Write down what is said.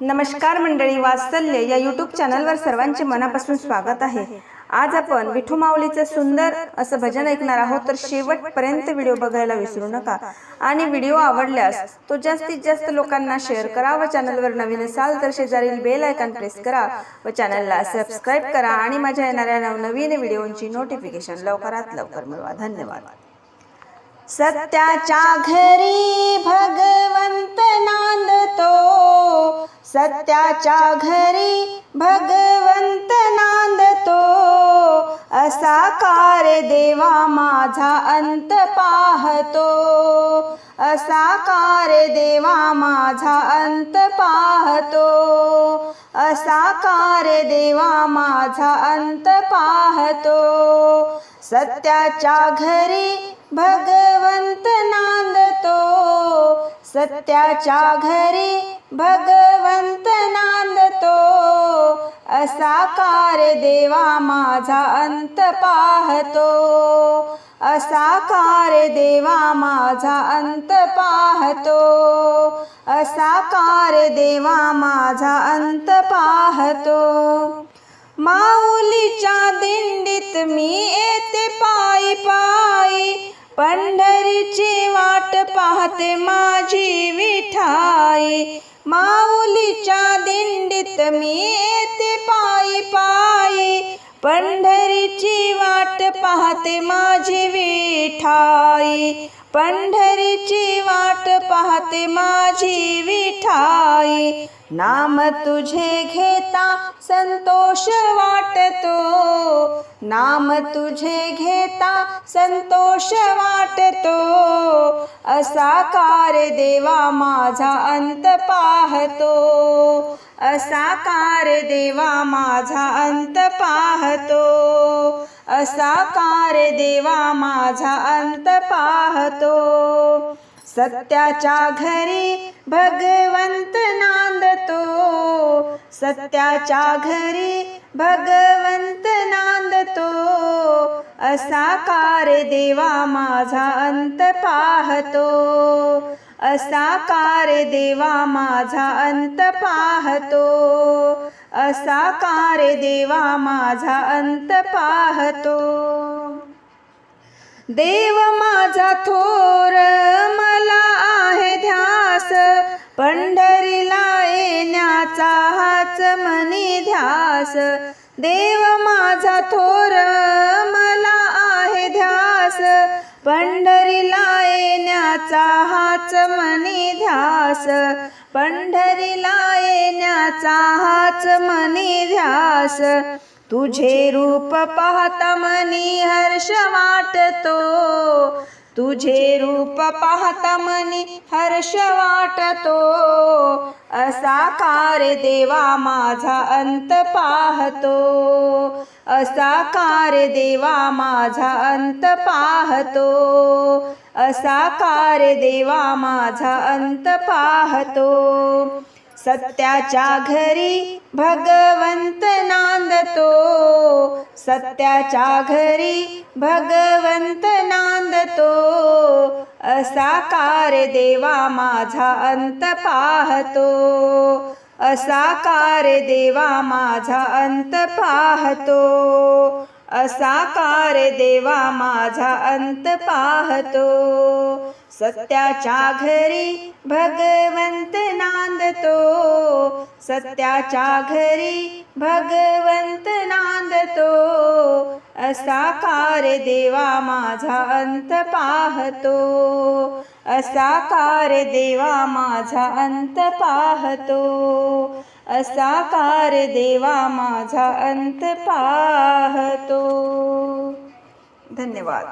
नमस्कार मंडळी वात्सल्य या यूट्यूब चॅनलवर सर्वांचे मनापासून स्वागत आहे. आज आपण विठू माऊलीचं सुंदर असं भजन ऐकणार आहोत तर शेवटपर्यंत व्हिडिओ बघायला विसरू नका. आणि व्हिडिओ आवडल्यास तो जास्तीत जास्त लोकांना शेअर करा व चॅनलवर नवीन असाल तर शेजारील बेल आयकॉन प्रेस करा व चॅनलला सबस्क्राईब करा आणि माझ्या येणाऱ्या नवनवीन व्हिडिओंची नोटिफिकेशन लवकरात लवकर मिळवा. धन्यवाद. सत्याच्या घरी भगवंत नांदतो. सत्याच्या घरी भगवंत नांदतो. असा कार देवा माझा अंत पाहतो. असा कार देवा माझा अंत पाहतो. असा कार देवा माझा अंत पाहतो. सत्याच्या घरी भगवंत नांदतो. सत्याच्या घरी भगवंत नांदतो. असा कार देवा माझा अंत पाहतो. असा कार देवा माझा अंत पाहतो. असा कार देवा माझा अंत पाहतो. माऊलीच्या दिंडीत मी येते पायी पा पंढरीची वाट पाहते माझी विठाई. माऊलीच्या दिंडीत मी येते पायी पायी. पंढरीची वाट वाट पाहते माझी विठाई. पंढरीची वाट पाहते माझी विठाई. नाम तुझे घेता संतोष वाटतो. नाम तुझे घेता संतोष वाटतो. असा कार देवा माझा अंत पाहतो. असा कार देवा माझा अंत पाहतो. असा कार देवा माझा अंत पाहतो. सत्याच्या घरी भगवंत नांदतो. सत्याच्या घरी भगवंत नांदतो. असा कार देवा माझा अंत पाहतो. असा कार देवा माझा अंत पाहतो. असा कार देवा माझा अंत पाहतो. देव माझा थोर मला आहे ध्यास. पंढरीला येण्याचा हाच मनी ध्यास. देव माझा थोर मला ध्यास. पंढरीला येण्याचा हाच मनी ध्यास. पंढरीला येण्याचा हाच मनी ध्यास. तुझे रूप पाहता मनी हर्ष वाटतो. तुझे रूप पाहता मनी हर्ष वाटतो. असा कार देवा माझा अंत पाहतो. असा कार देवा माझा अंत पाहतो. असा कार देवा माझा अंत पाहतो. सत्याच्या घरी भगवंत नांदतो. सत्याच्या घरी भगवंत नांदतो. असा कार देवा माझा अंत पाहतो. असा कार देवा माझा अंत पाहतो. असा कार देवा माझा अंत पाहतो. सत्याच्या घरी भगवंत नांदतो. सत्याच्या घरी भगवंत नांदतो. असा कार देवा माझा अंत पाहतो. असा कार देवा माझा अंत पाहतो. असा कार देवा माझा अंत पाहतो. धन्यवाद.